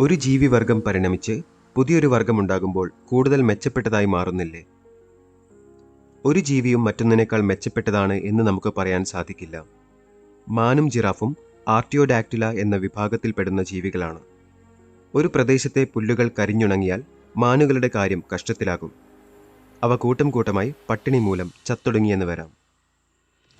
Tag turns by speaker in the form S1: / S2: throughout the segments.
S1: ഒരു ജീവിവർഗം പരിണമിച്ച് പുതിയൊരു വർഗമുണ്ടാകുമ്പോൾ കൂടുതൽ മെച്ചപ്പെട്ടതായി മാറുന്നില്ലേ? ഒരു ജീവിയും മറ്റൊന്നിനേക്കാൾ മെച്ചപ്പെട്ടതാണ് എന്ന് നമുക്ക് പറയാൻ സാധിക്കില്ല. മാനും ജിറാഫും ആർട്ടിയോഡാക്ടില എന്ന വിഭാഗത്തിൽപ്പെടുന്ന ജീവികളാണ്. ഒരു പ്രദേശത്തെ പുല്ലുകൾ കരിഞ്ഞുണങ്ങിയാൽ മാനുകളുടെ കാര്യം കഷ്ടത്തിലാകും. അവ കൂട്ടം കൂട്ടമായി പട്ടിണി മൂലം ചത്തൊടുങ്ങിയെന്ന് വരാം.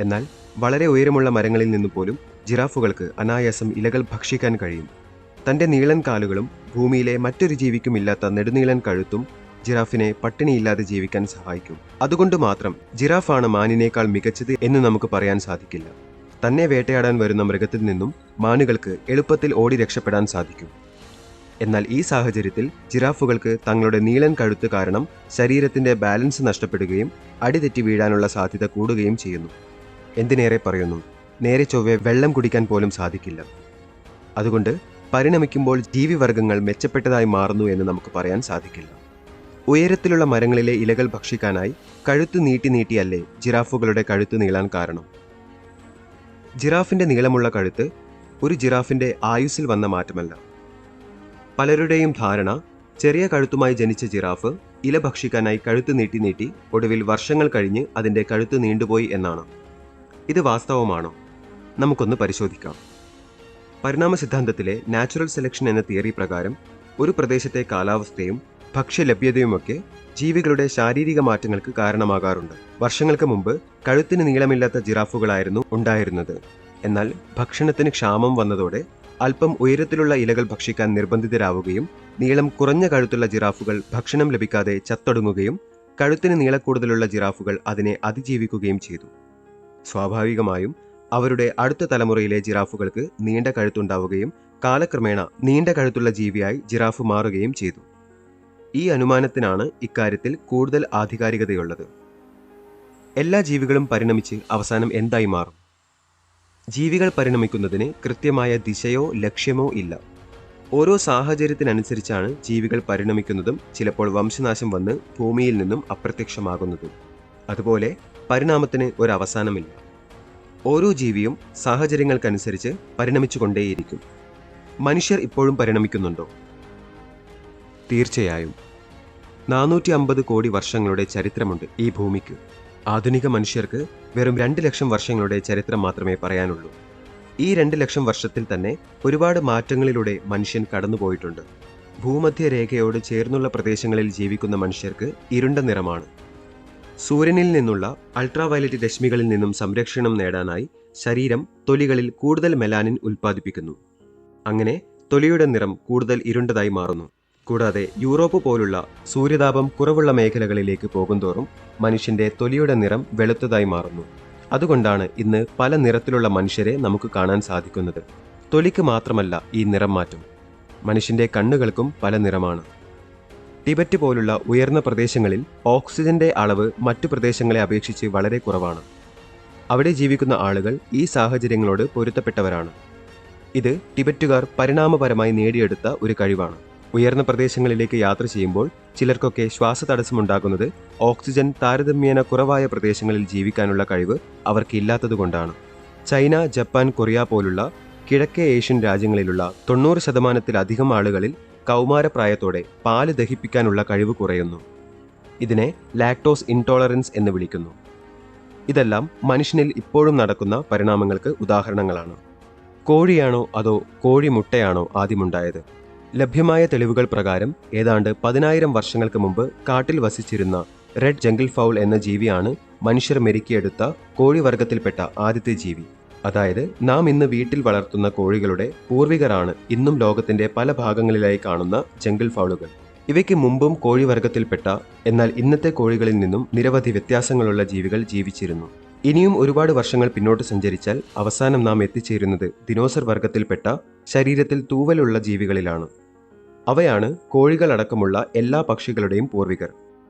S1: എന്നാൽ വളരെ ഉയരമുള്ള മരങ്ങളിൽ നിന്ന് പോലും ജിറാഫുകൾക്ക് അനായാസം ഇലകൾ ഭക്ഷിക്കാൻ കഴിയും. തന്റെ നീളൻ കാലുകളും ഭൂമിയിലെ മറ്റൊരു ജീവിക്കും ഇല്ലാത്ത നെടുനീളൻ കഴുത്തും ജിറാഫിനെ പട്ടിണിയില്ലാതെ ജീവിക്കാൻ സഹായിക്കും. അതുകൊണ്ട് മാത്രം ജിറാഫാണ് മാനിനേക്കാൾ മികച്ചത് എന്ന് നമുക്ക് പറയാൻ സാധിക്കില്ല. തന്നെ വേട്ടയാടാൻ വരുന്ന മൃഗത്തിൽ നിന്നും മാനുകൾക്ക് എളുപ്പത്തിൽ ഓടി രക്ഷപ്പെടാൻ സാധിക്കും. എന്നാൽ ഈ സാഹചര്യത്തിൽ ജിറാഫുകൾക്ക് തങ്ങളുടെ നീളൻ കഴുത്ത് കാരണം ശരീരത്തിന്റെ ബാലൻസ് നഷ്ടപ്പെടുകയും അടിതെറ്റി വീഴാനുള്ള സാധ്യത കൂടുകയും ചെയ്യുന്നു. എന്തിനേറെ പറയുന്നു? നേരെ ചൊവ്വെ വെള്ളം കുടിക്കാൻ പോലും സാധിക്കില്ല. അതുകൊണ്ട് പരിണമിക്കുമ്പോൾ ജീവിവർഗങ്ങൾ മെച്ചപ്പെട്ടതായി മാറുന്നു എന്ന് നമുക്ക് പറയാൻ സാധിക്കില്ല. ഉയരത്തിലുള്ള മരങ്ങളിലെ ഇലകൾ ഭക്ഷിക്കാനായി കഴുത്ത് നീട്ടി നീട്ടിയല്ലേ ജിറാഫുകളുടെ കഴുത്ത് നീളാൻ കാരണം? ജിറാഫിന്റെ നീളമുള്ള കഴുത്ത് ഒരു ജിറാഫിന്റെ ആയുസ്സിൽ വന്ന മാറ്റമല്ല. പലരുടെയും ധാരണ ചെറിയ കഴുത്തുമായി ജനിച്ച ജിറാഫ് ഇല ഭക്ഷിക്കാനായി കഴുത്ത് നീട്ടി നീട്ടി ഒടുവിൽ വർഷങ്ങൾ കഴിഞ്ഞ് അതിന്റെ കഴുത്ത് നീണ്ടുപോയി എന്നാണ്. ഇത് വാസ്തവമാണോ? നമുക്കൊന്ന് പരിശോധിക്കാം. പരിണാമ സിദ്ധാന്തത്തിലെ നാച്ചുറൽ സെലക്ഷൻ എന്ന തിയറി പ്രകാരം ഒരു പ്രദേശത്തെ കാലാവസ്ഥയും ഭക്ഷ്യലഭ്യതയുമൊക്കെ ജീവികളുടെ ശാരീരിക മാറ്റങ്ങൾക്ക് കാരണമാകാറുണ്ട്. വർഷങ്ങൾക്ക് മുമ്പ് കഴുത്തിന് നീളമില്ലാത്ത ജിറാഫുകളായിരുന്നു ഉണ്ടായിരുന്നത്. എന്നാൽ ഭക്ഷണത്തിന് ക്ഷാമം വന്നതോടെ അല്പം ഉയരത്തിലുള്ള ഇലകൾ ഭക്ഷിക്കാൻ നിർബന്ധിതരാവുകയും നീളം കുറഞ്ഞ കഴുത്തുള്ള ജിറാഫുകൾ ഭക്ഷണം ലഭിക്കാതെ ചത്തൊടുങ്ങുകയും കഴുത്തിന് നീളക്കൂടുതലുള്ള ജിറാഫുകൾ അതിനെ അതിജീവിക്കുകയും ചെയ്തു. സ്വാഭാവികമായും അവരുടെ അടുത്ത തലമുറയിലെ ജിറാഫുകൾക്ക് നീണ്ട കഴുത്തുണ്ടാവുകയും കാലക്രമേണ നീണ്ട കഴുത്തുള്ള ജീവിയായി ജിറാഫ് മാറുകയും ചെയ്തു. ഈ അനുമാനത്തിനാണ് ഇക്കാര്യത്തിൽ കൂടുതൽ ആധികാരികതയുള്ളത്. എല്ലാ ജീവികളും പരിണമിച്ച് അവസാനം എന്തായി മാറും? ജീവികൾ പരിണമിക്കുന്നതിന് കൃത്യമായ ദിശയോ ലക്ഷ്യമോ ഇല്ല. ഓരോ സാഹചര്യത്തിനനുസരിച്ചാണ് ജീവികൾ പരിണമിക്കുന്നതും ചിലപ്പോൾ വംശനാശം വന്ന് ഭൂമിയിൽ നിന്നും അപ്രത്യക്ഷമാകുന്നതും. അതുപോലെ പരിണാമത്തിന് ഒരു അവസാനമില്ല. ഓരോ ജീവിയും സാഹചര്യങ്ങൾക്കനുസരിച്ച് പരിണമിച്ചുകൊണ്ടേയിരിക്കും. മനുഷ്യർ ഇപ്പോഴും പരിണമിക്കുന്നുണ്ടോ? തീർച്ചയായും. നാനൂറ്റി അമ്പത് കോടി വർഷങ്ങളുടെ ചരിത്രമുണ്ട് ഈ ഭൂമിക്ക്. ആധുനിക മനുഷ്യർക്ക് വെറും രണ്ട് ലക്ഷം വർഷങ്ങളുടെ ചരിത്രം മാത്രമേ പറയാനുള്ളൂ. ഈ രണ്ട് ലക്ഷം വർഷത്തിൽ തന്നെ ഒരുപാട് മാറ്റങ്ങളിലൂടെ മനുഷ്യൻ കടന്നുപോയിട്ടുണ്ട്. ഭൂമധ്യരേഖയോട് ചേർന്നുള്ള പ്രദേശങ്ങളിൽ ജീവിക്കുന്ന മനുഷ്യർക്ക് ഇരുണ്ട നിറമാണ്. സൂര്യനിൽ നിന്നുള്ള അൾട്രാവയലറ്റ് രശ്മികളിൽ നിന്നും സംരക്ഷണം നേടാനായി ശരീരം തൊലികളിൽ കൂടുതൽ മെലാനിൻ ഉൽപ്പാദിപ്പിക്കുന്നു. അങ്ങനെ തൊലിയുടെ നിറം കൂടുതൽ ഇരുണ്ടതായി മാറുന്നു. കൂടാതെ യൂറോപ്പ് പോലുള്ള സൂര്യതാപം കുറവുള്ള മേഖലകളിലേക്ക് പോകുന്തോറും മനുഷ്യന്റെ തൊലിയുടെ നിറം വെളുത്തതായി മാറുന്നു. അതുകൊണ്ടാണ് ഇന്ന് പല നിറത്തിലുള്ള മനുഷ്യരെ നമുക്ക് കാണാൻ സാധിക്കുന്നത്. തൊലിക്ക് മാത്രമല്ല ഈ നിറം മാറ്റം. മനുഷ്യന്റെ കണ്ണുകൾക്കും പല നിറമാണ്. ടിബറ്റ് പോലുള്ള ഉയർന്ന പ്രദേശങ്ങളിൽ ഓക്സിജന്റെ അളവ് മറ്റു പ്രദേശങ്ങളെ അപേക്ഷിച്ച് വളരെ കുറവാണ്. അവിടെ ജീവിക്കുന്ന ആളുകൾ ഈ സാഹചര്യങ്ങളോട് പൊരുത്തപ്പെട്ടവരാണ്. ഇത് ടിബറ്റുകാർ പരിണാമപരമായി നേടിയെടുത്ത ഒരു കഴിവാണ്. ഉയർന്ന പ്രദേശങ്ങളിലേക്ക് യാത്ര ചെയ്യുമ്പോൾ ചിലർക്കൊക്കെ ശ്വാസതടസ്സമുണ്ടാകുന്നത് ഓക്സിജൻ താരതമ്യേന കുറവായ പ്രദേശങ്ങളിൽ ജീവിക്കാനുള്ള കഴിവ് അവർക്കില്ലാത്തതുകൊണ്ടാണ്. ചൈന ജപ്പാൻ കൊറിയ പോലുള്ള കിഴക്കേ ഏഷ്യൻ രാജ്യങ്ങളിലുള്ള തൊണ്ണൂറ് ശതമാനത്തിലധികം ആളുകളിൽ കൗമാരപ്രായത്തോടെ പാൽ ദഹിപ്പിക്കാനുള്ള കഴിവ് കുറയുന്നു. ഇതിനെ ലാക്ടോസ് ഇൻടോളറൻസ് എന്ന് വിളിക്കുന്നു. ഇതെല്ലാം മനുഷ്യനിൽ ഇപ്പോഴും നടക്കുന്ന പരിണാമങ്ങൾക്ക് ഉദാഹരണങ്ങളാണ്. കോഴിയാണോ അതോ കോഴിമുട്ടയാണോ ആദ്യമുണ്ടായത്? ലഭ്യമായ തെളിവുകൾ പ്രകാരം ഏതാണ്ട് പതിനായിരം വർഷങ്ങൾക്ക് മുമ്പ് കാട്ടിൽ വസിച്ചിരുന്ന റെഡ് ജംഗിൾ ഫൗൾ എന്ന ജീവിയാണ് മനുഷ്യർ മെരുക്കിയെടുത്ത കോഴിവർഗത്തിൽപ്പെട്ട ആദ്യത്തെ ജീവി. അതായത് നാം ഇന്ന് വീട്ടിൽ വളർത്തുന്ന കോഴികളുടെ പൂർവികരാണ് ഇന്നും ലോകത്തിന്റെ പല ഭാഗങ്ങളിലായി കാണുന്ന ജംഗിൾ ഫൗളുകൾ. ഇവയ്ക്ക് മുമ്പും കോഴിവർഗത്തിൽപ്പെട്ട എന്നാൽ ഇന്നത്തെ കോഴികളിൽ നിന്നും നിരവധി വ്യത്യാസങ്ങളുള്ള ജീവികൾ ജീവിച്ചിരുന്നു. ഇനിയും ഒരുപാട് വർഷങ്ങൾ പിന്നോട്ട് സഞ്ചരിച്ചാൽ അവസാനം നാം എത്തിച്ചേരുന്നത് ദിനോസർ വർഗത്തിൽപ്പെട്ട ശരീരത്തിൽ തൂവലുള്ള ജീവികളിലാണ്. അവയാണ് കോഴികളടക്കമുള്ള എല്ലാ പക്ഷികളുടെയും പൂർവികർ.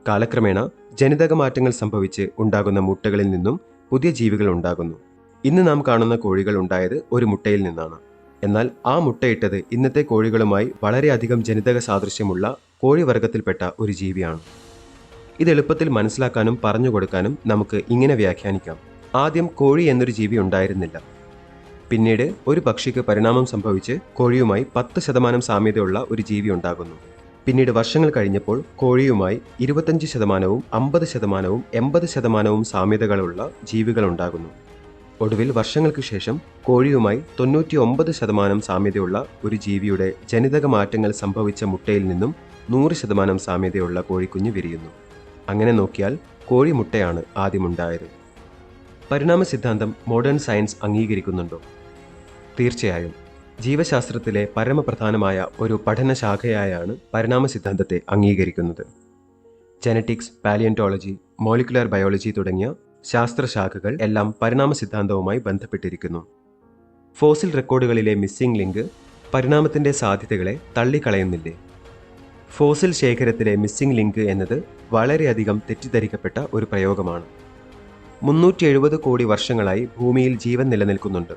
S1: കാലക്രമേണ ജനിതക മാറ്റങ്ങൾ സംഭവിച്ച് ഉണ്ടാകുന്ന മുട്ടകളിൽ നിന്നും പുതിയ ജീവികൾ ഉണ്ടാകുന്നു. ഇന്ന് നാം കാണുന്ന കോഴികൾ ഉണ്ടായത് ഒരു മുട്ടയിൽ നിന്നാണ്. എന്നാൽ ആ മുട്ടയിട്ടത് ഇന്നത്തെ കോഴികളുമായി വളരെയധികം ജനിതക സാദൃശ്യമുള്ള കോഴിവർഗത്തിൽപ്പെട്ട ഒരു ജീവിയാണ്. ഇത് എളുപ്പത്തിൽ മനസ്സിലാക്കാനും പറഞ്ഞു കൊടുക്കാനും നമുക്ക് ഇങ്ങനെ വ്യാഖ്യാനിക്കാം. ആദ്യം കോഴി എന്നൊരു ജീവി ഉണ്ടായിരുന്നില്ല. പിന്നീട് ഒരു പക്ഷിക്ക് പരിണാമം സംഭവിച്ച് കോഴിയുമായി പത്ത് ശതമാനം സാമ്യതയുള്ള ഒരു ജീവി ഉണ്ടാകുന്നു. പിന്നീട് വർഷങ്ങൾ കഴിഞ്ഞപ്പോൾ കോഴിയുമായി ഇരുപത്തഞ്ച് ശതമാനവും അമ്പത് ശതമാനവും എൺപത് ശതമാനവും സാമ്യതകളുള്ള ജീവികൾ ഉണ്ടാകുന്നു. ഒടുവിൽ വർഷങ്ങൾക്ക് ശേഷം കോഴിയുമായി തൊണ്ണൂറ്റി ഒമ്പത് ശതമാനം സാമ്യതയുള്ള ഒരു ജീവിയുടെ ജനിതക മാറ്റങ്ങൾ സംഭവിച്ച മുട്ടയിൽ നിന്നും നൂറ് ശതമാനം സാമ്യതയുള്ള കോഴിക്കുഞ്ഞ് വിരിയുന്നു. അങ്ങനെ നോക്കിയാൽ കോഴിമുട്ടയാണ് ആദ്യമുണ്ടായത്. പരിണാമ സിദ്ധാന്തം മോഡേൺ സയൻസ് അംഗീകരിക്കുന്നുണ്ടോ? തീർച്ചയായും. ജീവശാസ്ത്രത്തിലെ പരമപ്രധാനമായ ഒരു പഠനശാഖയായാണ് പരിണാമ സിദ്ധാന്തത്തെ അംഗീകരിക്കുന്നത്. ജനറ്റിക്സ് പാലിയന്റോളജി മോളിക്കുലർ ബയോളജി തുടങ്ങിയ ശാസ്ത്രശാഖകൾ എല്ലാം പരിണാമ സിദ്ധാന്തവുമായി ബന്ധപ്പെട്ടിരിക്കുന്നു. ഫോസിൽ റെക്കോർഡുകളിലെ മിസ്സിംഗ് ലിങ്ക് പരിണാമത്തിന്റെ സാധ്യതകളെ തള്ളിക്കളയുന്നില്ലേ? ഫോസിൽ ശേഖരത്തിലെ മിസ്സിംഗ് ലിങ്ക് എന്നത് വളരെയധികം തെറ്റിദ്ധരിക്കപ്പെട്ട ഒരു പ്രയോഗമാണ്. മുന്നൂറ്റി എഴുപത് കോടി വർഷങ്ങളായി ഭൂമിയിൽ ജീവൻ നിലനിൽക്കുന്നുണ്ട്.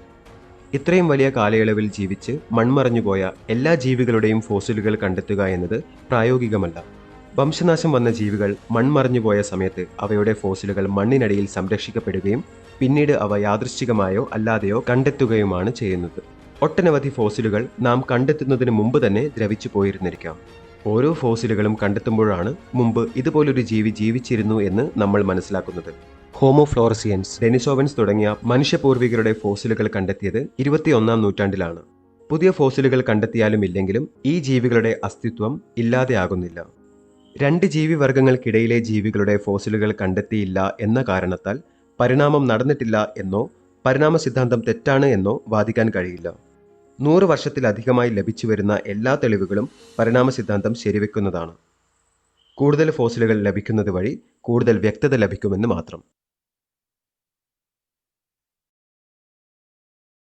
S1: ഇത്രയും വലിയ കാലയളവിൽ ജീവിച്ച് മൺമറഞ്ഞുപോയ എല്ലാ ജീവികളുടെയും ഫോസിലുകൾ കണ്ടെത്തുക എന്നത് പ്രായോഗികമല്ല. വംശനാശം വന്ന ജീവികൾ മൺമറഞ്ഞുപോയ സമയത്ത് അവയുടെ ഫോസിലുകൾ മണ്ണിനടിയിൽ സംരക്ഷിക്കപ്പെടുകയും പിന്നീട് അവ യാദൃശ്ചികമായോ അല്ലാതെയോ കണ്ടെത്തുകയുമാണ് ചെയ്യുന്നത്. ഒട്ടനവധി ഫോസിലുകൾ നാം കണ്ടെത്തുന്നതിന് മുമ്പ് തന്നെ ദ്രവിച്ചു പോയിരുന്നിരിക്കാം. ഓരോ ഫോസിലുകളും കണ്ടെത്തുമ്പോഴാണ് മുമ്പ് ഇതുപോലൊരു ജീവി ജീവിച്ചിരുന്നു എന്ന് നമ്മൾ മനസ്സിലാക്കുന്നത്. ഹോമോഫ്ലോറസിയൻസ് ഡെനിസോവൻസ് തുടങ്ങിയ മനുഷ്യപൂർവികരുടെ ഫോസിലുകൾ കണ്ടെത്തിയത് ഇരുപത്തിയൊന്നാം നൂറ്റാണ്ടിലാണ്. പുതിയ ഫോസിലുകൾ കണ്ടെത്തിയാലും ഇല്ലെങ്കിലും ഈ ജീവികളുടെ അസ്തിത്വം ഇല്ലാതെയാകുന്നില്ല. രണ്ട് ജീവിവർഗങ്ങൾക്കിടയിലെ ജീവികളുടെ ഫോസിലുകൾ കണ്ടെത്തിയില്ല എന്ന കാരണത്താൽ പരിണാമം നടന്നിട്ടില്ല എന്നോ പരിണാമ സിദ്ധാന്തം തെറ്റാണ് എന്നോ വാദിക്കാൻ കഴിയില്ല. നൂറ് വർഷത്തിലധികമായി ലഭിച്ചു വരുന്ന എല്ലാ തെളിവുകളും പരിണാമ സിദ്ധാന്തം ശരിവെക്കുന്നതാണ്. കൂടുതൽ ഫോസിലുകൾ ലഭിക്കുന്നത് വഴി കൂടുതൽ വ്യക്തത ലഭിക്കുമെന്ന് മാത്രം.